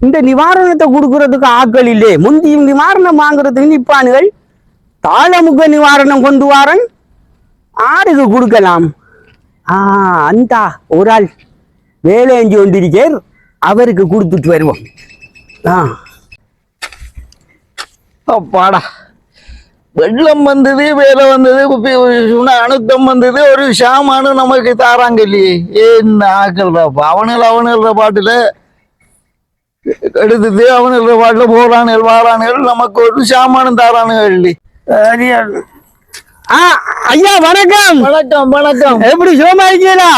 இந்த நிவாரணத்தை கொடுக்கறதுக்கு ஆட்கள் இல்லை. முந்தியும் நிவாரணம் வாங்குறதுக்கு நிப்பானுகள் தாளமுக நிவாரணம் கொண்டு வாரன். ஆருக்கு கொடுக்கலாம். ஆ அந்த ஒரு ஆள் வேலை அஞ்சு கொண்டிருக்கார் அவருக்கு கொடுத்துட்டு வருவோம். ஆ. அப்பாடா. வெள்ளம் வந்தது வேலை வந்தது குப்பி- அழுத்தம் வந்தது ஒரு ஷாமானு நமக்கு தாராங்க இல்லையே. என்ன ஆக்கல்றப்பா அவனில் அவனில் பாட்டுல எடுத்தது அவனில் பாட்டுல போறானுகள் வாரானுகள் நமக்கு ஒரு சாமானும் தாரானுகள் ஐயா வணக்கம். வணக்கம் வணக்கம். எப்படி சுகமா இருக்கீங்களா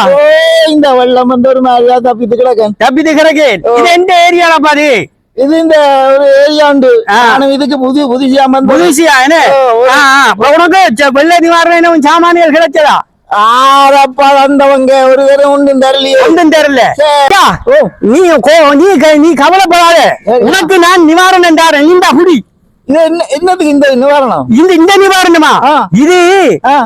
இந்த வெள்ளம் வந்து ஒரு நாளா தப்பித்து கிடக்கேன். தப்பித்து கிடக்கேன். இது எந்த ஏரியால பாரு இது இந்த ஒரு ஏரியாண்டு. ஆ. நானும் இதுக்கு புது புதுசியா புதுசியா என்ன? உனக்கு வெள்ள நிவாரணம் சாமானியல் கிடைச்சதா? வந்தவங்க ஒரு தரம் ஒன்றும் தரலையே. ஒன்றும் ஓ நீ நீ நீ கவலைப்படாத. உனக்கு நான் நிவாரணம் தாரேன் இது என்ன என்னதுக்கு இந்த நிவாரணம்? இந்த இந்த நிவாரணமா? ஆ. இது.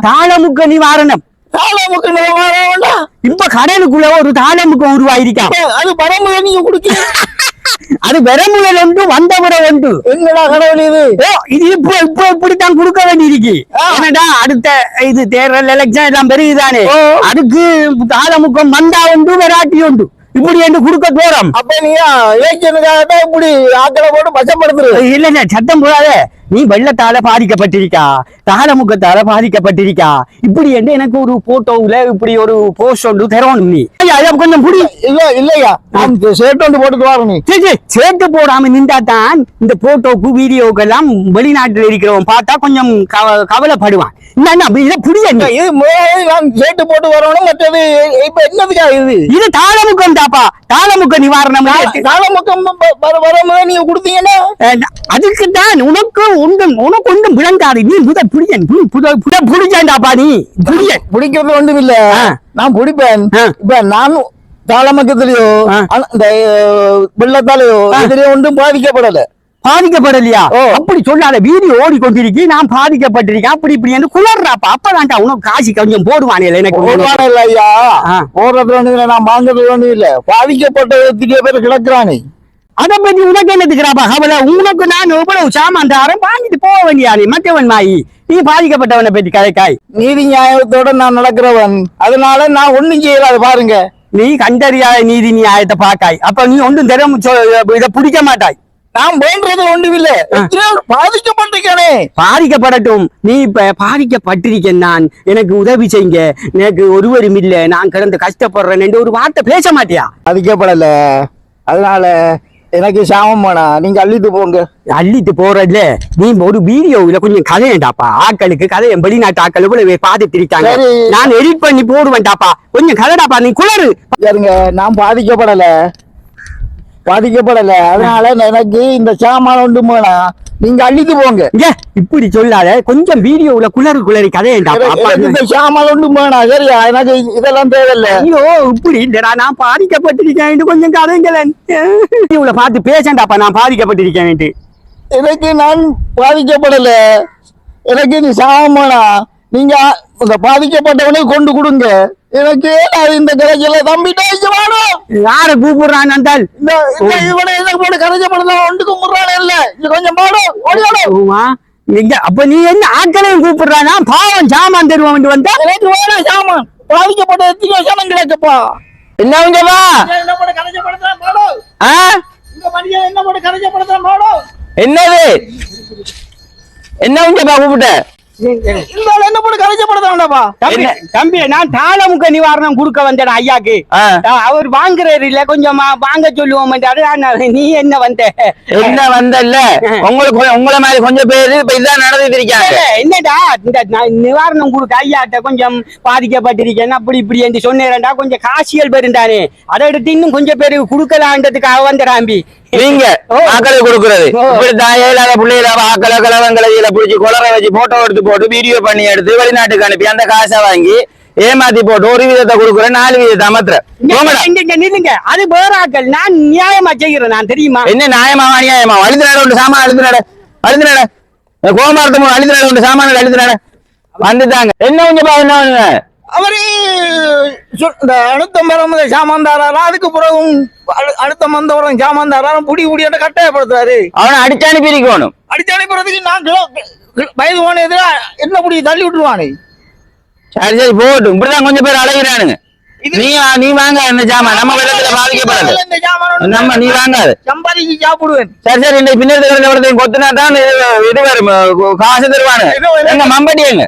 தாளமுக்க நிவாரணம். தாளமுக்கு நிவாரணம். இப்ப கடலுக்குள்ள ஒரு தாளமுக்கம் உருவாயிருக்கா. அது பரம்பரை நீங்க குடிக்க அது வெறமுதல் ஒன்று வந்தவரை ஒன்று. என்னடா கடவுள் இது? ஓ இது இப்ப இப்ப இப்படித்தான் கொடுக்க வேண்டியிருக்கு. ஆ. என்னடா அடுத்த இது தேர்தல் எலெக்ஷன் எல்லாம் பெருகுதானே. அதுக்கு தாளமுக்கம் வந்தா உண்டு வெராட்டி உண்டு. இப்படி என்று கொடுக்க தோறம். அப்ப நீங்க இலக்கியனுக்காக இப்படி ஆக்களை போட்டு பச்சப்படுத்துரு இல்ல இல்ல சத்தம் போடாத. நீ வெள்ளத்தால பாதிக்கப்பட்டிருக்கா தாளமுகத்தால பாதிக்கப்பட்டிருக்கா. இப்படி என்று எனக்கு ஒரு போட்டோவுல இப்படி ஒரு போஸ்ட் ஒன்று தரணும் நீ. கொஞ்சம் புடி. இல்ல இல்லையா? நான் ஷர்ட் வந்து போட்டுட்டு வரேன் நீ. சரி, சரி, சேர்த்து போடாம நின்றா தான் இந்த போட்டோக்கு வீடியோக்கு எல்லாம் வெளிநாட்டுல இருக்கிறவன் பார்த்தா கொஞ்சம் கவ- கவலைப்படுவான். என்ன இதை புரிய. இது நான் போட்டு வரணும் மற்றது இப்ப என்னதுக்கா இது? இது தாளமுகம் தாப்பா தாளமுக நிவாரணம் வர வரும்போது நீங்க கொடுத்தீங்கன்னா? அதுக்கு தான் உனக்கு ஒன்றும் உனக்கு ஒன்றும் விளங்காது. நீ புத புத புரிஞ்சாண்டாப்பா நீ. புரியன் பிடிக்கிறது ஒன்றும் இல்ல. நான் பிடிப்பேன். இப்ப நான் தாளமக்கத்திலயோ இந்த வெள்ளத்தாலேயோ. இதுலயோ ஒன்றும் பாதிக்கப்படல. பாதிக்கப்படலையா. அப்படி சொல்லாத வீடியோ ஓடிக்கொண்டிருக்கு. நான் பாதிக்கப்பட்டிருக்கேன். அப்படி இப்படி என்று குளர்றாப்பா. அப்பதான்டா உனக்கு காசு கொஞ்சம் போடுவானே எனக்கு போடுவான இல்ல ஐயா. போடுறது இல்ல நான் வாங்குறது ஒண்ணும் இல்ல. பாதிக்கப்பட்ட பேர் கிடக்குறானே. அதை பத்தி உனக்கு என்னதுக்குறாப்பா கவலை உனக்கு நான் எவ்வளவு சாமான் தாரேன் வாங்கிட்டு போக வேண்டியானே மற்றவன் மாயி. நீ பாதிக்கப்பட்டவனை பற்றி கதைக்காய். நீதி நியாயத்தோட நான் நடக்கிறவன். அதனால நான் ஒண்ணும் செய்யலாது பாருங்க. நீ கண்டறியாத நீதி நியாயத்தை பாக்காய் அப்ப நீ ஒன்றும் திறம் இதை பிடிக்க மாட்டாய். நான் வேண்டது ஒன்றும் இல்ல எத்தனையோ பேர் பாதிக்கப்பட்டிருக்கானே. பாதிக்கப்படட்டும். நீ இப்ப பாதிக்கப்பட்டிருக்கேன் நான். எனக்கு உதவி செய்யுங்க. எனக்கு ஒருவரும் இல்ல. நான் கிடந்து கஷ்டப்படுறேன் என்று ஒரு வார்த்தை பேச மாட்டியா? பாதிக்கப்படல. அதனால எனக்கு சாமம் வேணாம் நீங்க அள்ளிட்டு போங்க. அள்ளிட்டு போறதுல நீ ஒரு வீடியோவில் கொஞ்சம் கதையண்டாப்பா. ஆக்களுக்கு கதையை வெளிநாட்டு ஆக்கள் இவ்வளவு பார்த்துட்டு இருக்காங்க. நான் எடிட் பண்ணி போடுவேன்டாப்பா. கொஞ்சம் கதைடாப்பா நீ குளறு. நான் பாதிக்கப்படல. பாதிக்கப்படல. அதனால எனக்கு இந்த சாமான ஒன்று வேணாம் நீங்க அள்ளிட்டு போங்க. இப்படி சொல்லாத. கொஞ்சம் வீடியோவுல குளறு குளறி கதையண்டாப்பா எனக்கு இந்த சாமான ஒன்று வேணாம் சரியா? எனக்கு இதெல்லாம் தேவையில்ல. ஐயோ இப்படி இல்லடா நான் பாதிக்கப்பட்டிருக்கேன் கொஞ்சம் கதைங்களேன் இவ்வளவு பார்த்து பேசண்டாப்பா நான் பாதிக்கப்பட்டிருக்கேன் எனக்கு நான் பாதிக்கப்படல. எனக்கு சாமம் வேணாம் நீங்க இந்த பாதிக்கப்பட்டவனுக்கு கொண்டு கொடுங்க. எனக்கு இந்த கரைச்சல? தம்பி யார கூப்பிடுறான் இந்த இவனை இதை போட்டு கரைச்சப்படுத்த ஒன்று கும்பிடுறானே இல்ல. இது கொஞ்சம் பாடும் ஓடியாடும் இங்க அப்ப நீ என்ன ஆட்களையும் கூப்பிடுறானா? பாவம் சாமான் தருவான் வந்தா? எனக்கு சாமான் பாதிக்கப்பட்ட எத்தனையோ சாமான் கிடைக்கப்பா. என்ன பாடும் இந்த மணியை என்ன பாடும் என்னது? என்னவங்கப்பா கூப்பிட்ட? என்ன போட்டு கரைச்சப்படுத்தான்டாப்பா தம்பி தம்பி நான் தாளமுக நிவாரணம் கொடுக்க வந்தேன் ஐயாக்கு. அவர் வாங்குறாரு இல்ல கொஞ்சம் வாங்க சொல்லுவோம் நீ என்ன வந்த? என்ன வந்தல்ல? உங்களுக்கு உங்கள மாதிரி கொஞ்சம் பேரு இப்ப இதான் நடந்துட்டு இருக்காங்க. என்னடா இந்த நிவாரணம் கொடுக்க ஐயாட்ட கொஞ்சம் பாதிக்கப்பட்டிருக்கேன் அப்படி இப்படி என்று சொன்னேன்டா கொஞ்சம் காசியல் பெருந்தானே. அதை எடுத்து இன்னும் கொஞ்சம் பேருக்கு கொடுக்கலான்றதுக்காக வந்துடாம்பி நீங்க. ஆக்களை கொடுக்கறது. இப்படி தான் ஏழாத பிள்ளைகள ஆக்களை கலவங்களை இதுல பிடிச்சி குளர வச்சு போட்டோ எடுத்து போட்டு வீடியோ பண்ணி எடுத்து வெளிநாட்டுக்கு அனுப்பி அந்த காசை வாங்கி ஏமாத்தி போட்டு ஒரு விதத்தை கொடுக்குறேன் நாலு விதத்தை இங்க நில்லுங்க. அது வேறாக்கள் நான் நியாயமா செய்கிறேன் நான் தெரியுமா? என்ன நியாயமா அநியாயமா அழுத்து நட உண்டு சாமான் அழுத்து நட. அழுத்து நட. கோமாரத்து மூணு அழுத்து நட உண்டு சாமான அழுத்து நட. வந்துட்டாங்க. என்ன கொஞ்சம் என்ன அவரு இந்த சாமான் தாராரா அதுக்கு பிறகு அழு- அழுத்தம் வந்தவரும் சாமான் தாராரும் புடி புடி என்று கட்டாயப்படுத்துறாரு அவனை அடிச்சு அனுப்பி இருக்கணும் அடிச்சு அனுப்புறதுக்கு நான் வயது போன எதிரா என்ன புடி தள்ளி விட்டுருவானே? சரி சரி போகட்டும் இப்படிதான் கொஞ்சம் பேர் அழகிறானுங்க நீ நீ வாங்க இந்த ஜாமான். நம்ம வெள்ளத்துல பாதிக்கப்படாது. நம்ம நீ வாங்காது. சம்பாதிச்சு சாப்பிடுவேன். சரி சரி இந்த பின்னாடி கொத்துனா தான் இது வரும். காசு தருவானு எங்க மம்பட்டி எங்க?